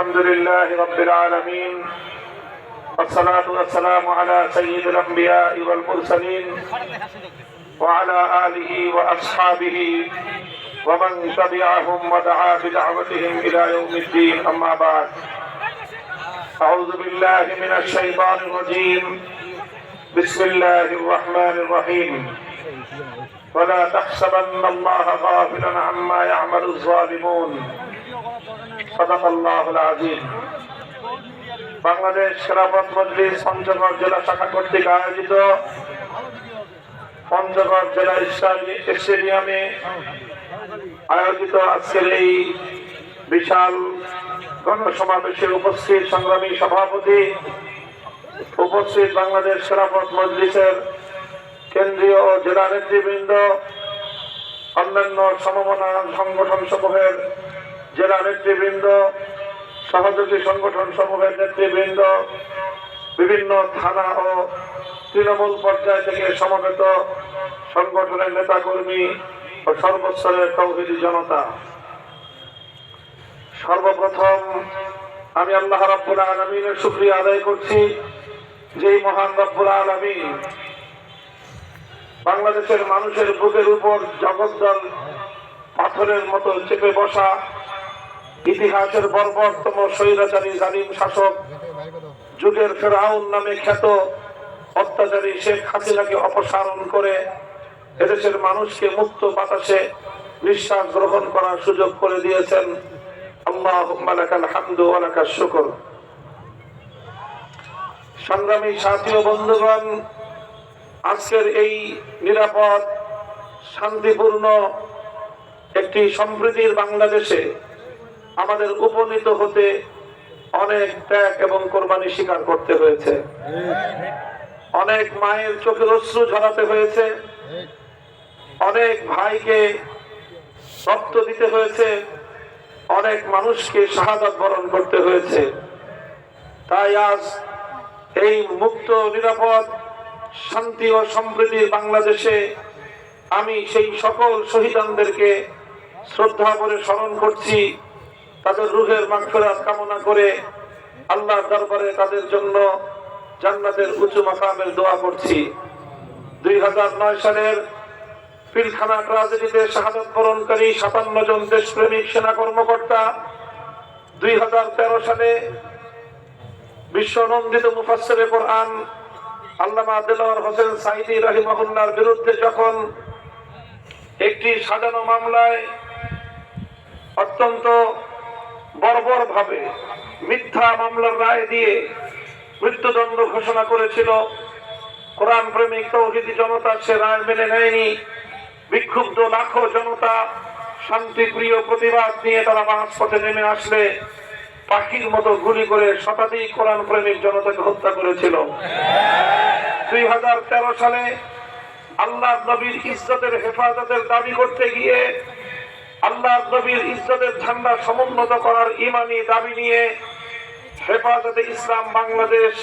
الحمد لله رب العالمين والصلاة والسلام على سيد الأنبياء والمرسلين وعلى آله وأصحابه ومن تبعهم ودعا بدعوتهم إلى يوم الدين. أما بعد أعوذ بالله من الشيطان الرجيم. بسم الله الرحمن الرحيم. ولا تحسبن الله غافلا عما يعمل الظالمون. বাংলাদেশ জেলা শাখা কর্তৃক আয়োজিত আয়োজিত আজকের এই বিশাল গণসমাবেশে উপস্থিত সংগ্রামী সভাপতি, উপস্থিত বাংলাদেশ সেরাপথ মজলিসের কেন্দ্রীয় ও জেলা নেতৃবৃন্দ, অন্যান্য সমমনা সংগঠন সমূহের জেলা নেতৃবৃন্দ, সহযোগী সংগঠন সমূহের নেতৃবৃন্দ, বিভিন্ন থানা ও তৃণমূল পর্যায় থেকে সমবেত সংগঠনের নেতাকর্মী ও সর্বস্তরের তৌহিদি জনতা। সর্বপ্রথম আমি আল্লাহ রাব্বুল আলমিনের শুক্রিয়া আদায় করছি যেই মহান রব্বুল আলমিন বাংলাদেশের মানুষের বুকের উপর জগদ্দল পাথরের মতো চেপে বসা ইতিহাসের বর্বরতম স্বৈরাচারী জালিম শাসক যুগের ফেরাউন নামে খ্যাত অত্যাচারী শেখ হাসিনাকে অপসারণ করে এদেশের মানুষকে মুক্ত বাতাসে নিঃশ্বাস গ্রহণ করার সুযোগ করে দিয়েছেন। সংগ্রামী সাথী বন্ধুগণ, আজকের এই নিরাপদ, শান্তিপূর্ণ একটি সম্প্রীতির বাংলাদেশে আমাদের উপনীত হতে অনেক ত্যাগ এবং কোরবানি স্বীকার করতে হয়েছে। অনেক মায়ের চোখের অশ্রু ঝরাতে হয়েছে। অনেক ভাইকে রক্ত দিতে হয়েছে। অনেক মানুষকে শাহাদাত বরণ করতে হয়েছে। তাই আজ এই মুক্ত, নিরাপদ, শান্তি ও সম্প্রীতির বাংলাদেশে আমি সেই সকল শহীদানদেরকে শ্রদ্ধা করে স্মরণ করছি। তাদের রুহের মাগফিরাত কামনা করে আল্লাহর দরবারে তাদের জন্য জান্নাতের উঁচু মাকামের দোয়া করছি। দুই হাজার নয় সালের পিলখানা ট্রাজেডিতে শাহাদত বরণকারী সাতান্ন জন দেশপ্রেমিক সেনা কর্মকর্তা দুই হাজার তেরো সালে বিশ্বনন্দিত মুফাসসিরে কোরআন আল্লামা দেলোয়ার হোসেন সাইদি রাহিমাহুল্লাহর বিরুদ্ধে যখন একটি সাজানো মামলায় অত্যন্ত বর্বর ভাবে মিথ্যা মামলার রায় দিয়ে মৃত্যুদণ্ড ঘোষণা করেছিল। কোরআন প্রেমিক তৌহিদি জনতা সে রায় মেনে নেয়নি। বিক্ষুব্ধ লাখো জনতা শান্তিপ্রিয় প্রতিবাদ নিয়ে তারা মাঝপথে নেমে আসলে। পাখির মতো গুলি করে শতাধিক কোরআন প্রেমিক জনতাকে হত্যা করেছিল। দুই হাজার তেরো সালে আল্লাহ নবীর ইজ্জতের হেফাজতের দাবি করতে গিয়ে আল্লাহ নবীর ইজ্জতের ঝান্ডা সমুন্নত করার ইমানি দাবি নিয়ে হেফাজতে ইসলাম বাংলাদেশ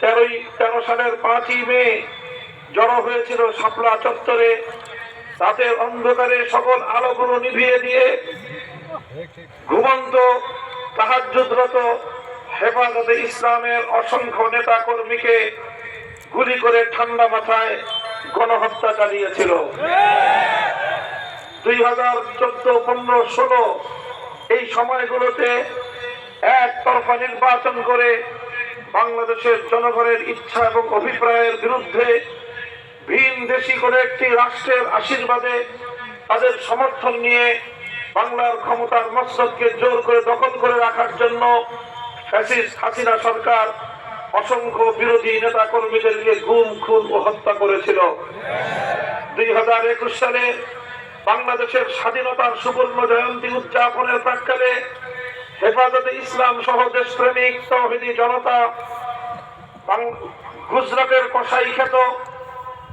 তেরোই, তেরো সালের পাঁচই মে জড়ো হয়েছিল শাপলা চত্বরে। রাতের অন্ধকারে সকল আলোগুলো নিভিয়ে দিয়ে ঘুমন্ত তাহাজুদ্রত হেফাজতে ইসলামের অসংখ্য নেতা কর্মীকে গুলি করে ঠান্ডা মাথায় গণহত্যা চালিয়েছিল। দুই হাজার চোদ্দ, পনেরো, ষোলো এই সময়গুলোতে একতরফা নির্বাচন করে বাংলাদেশের জনগণের ইচ্ছা এবং অভিপ্রায়ের বিরুদ্ধে ভিন দেশি করে একটি রাষ্ট্রের আশীর্বাদে তাদের সমর্থন নিয়ে বাংলার ক্ষমতার মস্তককে জোর করে দখল করে রাখার জন্য হাসিনা সরকার অসংখ্য বিরোধী নেতা কর্মীদেরকে গুম, খুন ও হত্যা করেছিল। দুই হাজার একুশ সালে বাংলাদেশের স্বাধীনতার সুবর্ণ জয়ন্তী উদযাপনের প্রাক্কালে হেফাজতে ইসলাম সহ দেশপ্রেমিক তৌহিদি জনতা গুজরাটের কসাই খ্যাত,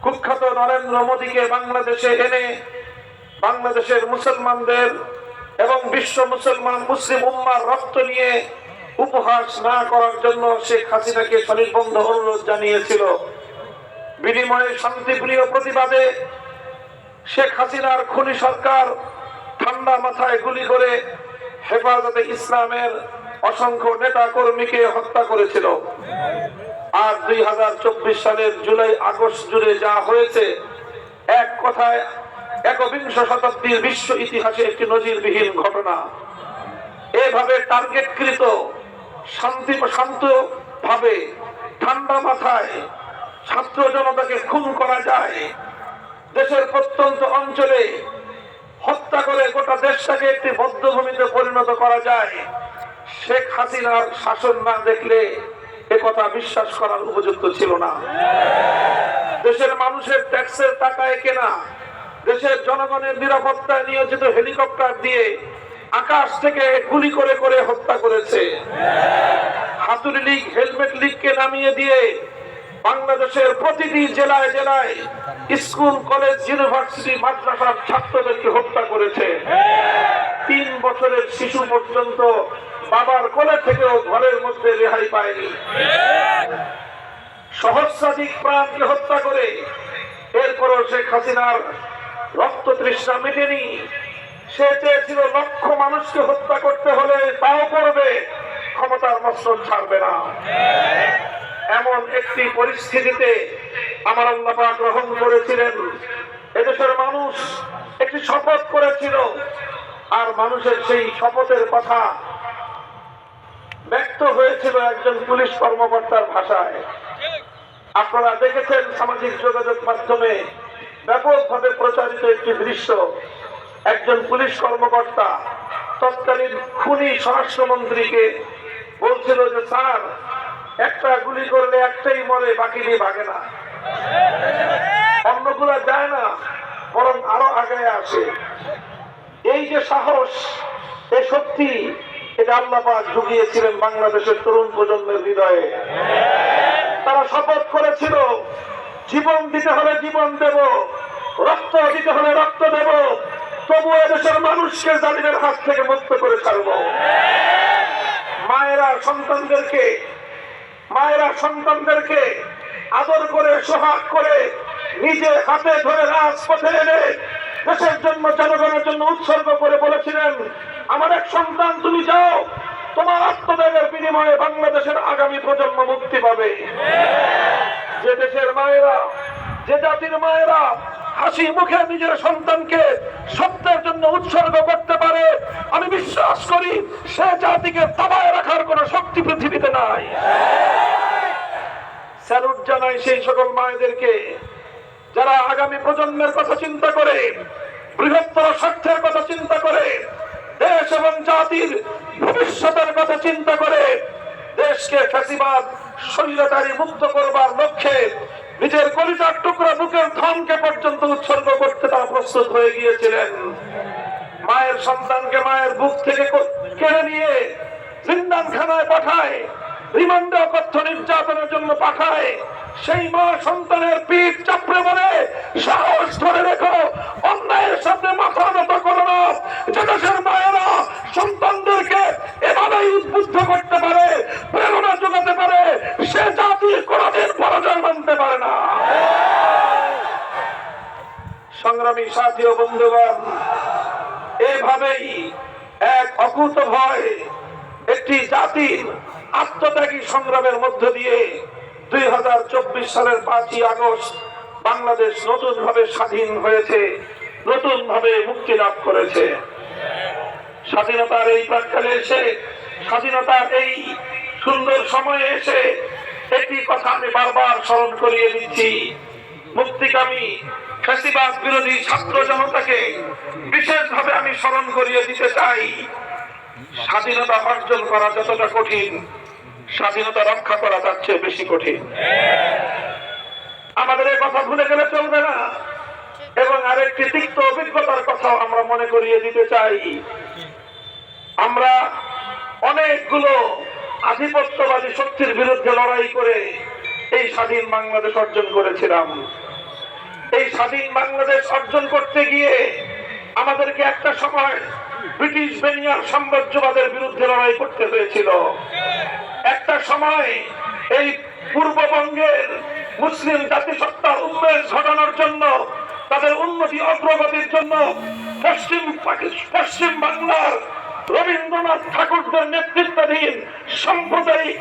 কুখ্যাত নরেন্দ্র মোদীকে বাংলাদেশে এনে বাংলাদেশের মুসলমানদের এবং বিশ্ব মুসলমান মুসলিম উম্মার রক্ত নিয়ে উপহাস না করার জন্য শেখ হাসিনাকে স্বনির্বন্ধ অনুরোধ জানিয়েছিল। বিনিময়ে শান্তিপ্রিয় প্রতিবাদে শেখ হাসিনার খুনি সরকার ঠান্ডা মাথায় গুলি করে হেফাজতে ইসলামের অসংখ্য নেতা কর্মীকে হত্যা করেছিল। আর দুই হাজার চব্বিশ সালের জুলাই, আগস্ট জুড়ে যা হয়েছে, এক কথায় একবিংশ শতাব্দীর বিশ্ব ইতিহাসে একটি নজিরবিহীন ঘটনা। এভাবে টার্গেটকৃত শান্তি শান্ত ভাবে ঠান্ডা মাথায় ছাত্র জনতাকে খুন করা যায়। দেশের প্রত্যন্ত অঞ্চলে হত্যা করে গোটা দেশটাকে একটি বদ্ধভূমিতে পরিণত করা যায়। শেখ হাসিনার শাসন না দেখলে কথা বিশ্বাস করার উপযুক্ত ছিল না। দেশের মানুষের ট্যাক্সের টাকায় কেনা, দেশের জনগণের নিরাপত্তায় নিয়োজিত হেলিকপ্টার দিয়ে আকাশ থেকে গুলি করে করে হত্যা করেছে। হাতুড়ি লীগ, হেলমেট লীগকে নামিয়ে দিয়ে বাংলাদেশের প্রতিটি জেলায় জেলায় স্কুল, কলেজ, ইউনিভার্সিটি, মাদ্রাসার ছাত্রদেরকে হত্যা করেছে। তিন বছরের শিশু পর্যন্ত বাবার কোলে থেকেও ঘরের মধ্যে রেহাই পায়নি। সহস্রাধিক প্রাণকে হত্যা করে এরপরও শেখ হাসিনার রক্ত তৃষ্ণা মেটেনি। সে চেয়েছিল লক্ষ মানুষকে হত্যা করতে হলে তাও করবে, ক্ষমতার মসনদ ছাড়বে না। এমন একটি পরিস্থিতিতে আমার আল্লাপা গ্রহণ করেছিলেন। এদেশের মানুষ একটি শপথ করেছিল আর মানুষের সেই শপথের কথা ব্যক্ত হয়েছিল একজন পুলিশ কর্মকর্তার ভাষায়। আপনারা দেখেছেন সামাজিক যোগাযোগ মাধ্যমে ব্যাপকভাবে প্রচারিত একটি দৃশ্য। একজন পুলিশ কর্মকর্তা তৎকালীন খুনি স্বরাষ্ট্রমন্ত্রীকে বলছিল যে, স্যার একটা গুলি করলে একটাই মরে, বাকি দিয়ে ভাগে না। অন্যগুলা যায় না, বরং আরও আগে আসে। এই যে সাহস এ সত্যি এটা আল্লাপাক ঢুকিয়েছিলেন বাংলাদেশের তরুণ প্রজন্মের হৃদয়ে। তারা শপথ করেছিল, জীবন দিতে হলে জীবন দেব, রক্ত দিতে হলে রক্ত দেব, তবু এদেশের মানুষকে জালিমের হাত থেকে মুক্ত করে ছাড়ব। মায়েরা সন্তানদেরকে মায়েরা সন্তানদেরকে আদর করে, সোহাগ করে নিজে হাতে ধরে রাজপথে এনে দেশের জন্য, জনগণের জন্য উৎসর্গ করে বলেছিলেন, আমার এক সন্তান, তুমি যাও, তোমার আত্মত্যাগের বিনিময়ে বাংলাদেশের আগামী প্রজন্ম মুক্তি পাবে। যে দেশের মায়েরা, যে জাতির মায়েরা হাসি মুখে নিজের সন্তানকে সত্যের জন্য উৎসর্গ করতে পারে আমি বিশ্বাস করি, সে জাতিকে দাবায় রাখার কোন শক্তি পৃথিবীতে নাই। স্যালুট জানাই সেই সকল মায়েদেরকে, যারা আগামী প্রজন্মের কথা চিন্তা করে, বৃহত্তর স্বার্থের কথা চিন্তা করে, দেশ এবং জাতির ভবিষ্যতের কথা চিন্তা করে, দেশকে ফ্যাসিবাদ শৈলতারি মুক্ত করবার লক্ষ্যে নিজের কলিজার টুকরা বুকের ধনকে পর্যন্ত উৎসর্গ করতে তারা প্রস্তুত হয়ে গিয়েছিলেন। মায়ের সন্তানকে মায়ের বুক থেকে কেড়ে নিয়ে জিন্দানখানায় পাঠায়, রিমান্ডে অকথ্য নির্যাতনের জন্য পাঠায়। সেই মা সন্তানের পিঠ চাপড়ে বলে, সাহস ধরে রেখো, অন্যায়ের সামনে মাথা নত করো না। যে দেশের মায়েরা সন্তানদেরকে এভাবেই উদ্বুদ্ধ করতে পারে, প্রেরণা যোগাতে পারে, সে জাতি কোনদিন পরাজয় মানতে পারে না। সংগ্রামী সাথী ও বন্ধুগণ এভাবেই এক অকুত ভয় একটি জাতির আত্মত্যাগী সংগ্রামের মধ্য দিয়ে দুই হাজার চব্বিশ সালের পাঁচই আগস্ট বাংলাদেশ নতুন ভাবে স্বাধীন হয়েছে নতুন ভাবে মুক্তি লাভ করেছে। স্বাধীনতার এই প্রাককালে এসে, স্বাধীনতার এই সুন্দর সময়ে এসে একটি কথা আমি বারবার স্মরণ করিয়ে দিচ্ছি। মুক্তিকামী ফ্যাসিবাদ বিরোধী ছাত্র জনতাকে বিশেষভাবে আমি স্মরণ করিয়ে দিতে চাই। স্বাধীনতা অর্জন করা যতটা কঠিন, স্বাধীনতা রক্ষা করা তার চেয়ে বেশি কঠিন। আমাদের এই কথা ভুলে গেলে চলবে না। এবং আরেকটি তিক্ত অভিজ্ঞতার কথাও আমরা মনে করিয়ে দিতে চাই। আমরা অনেকগুলো আধিপত্যবাদী শক্তির বিরুদ্ধে লড়াই করে এই স্বাধীন বাংলাদেশ অর্জন করেছিলাম। এই স্বাধীন বাংলাদেশ অর্জন করতে গিয়ে আমাদেরকে একটা সময় ব্রিটিশ বেনিয়ার সাম্রাজ্যবাদের বিরুদ্ধে লড়াই করতে হয়েছিল। একটা সময় এই পূর্ববঙ্গের মুসলিম জাতিসত্তার উন্নয়ন ঘটানোর জন্য, তাদের উন্নতি অগ্রগতির জন্য পশ্চিম পশ্চিম বাংলার রবীন্দ্রনাথ ঠাকুরদের নেতৃত্বাধীন সাম্প্রদায়িক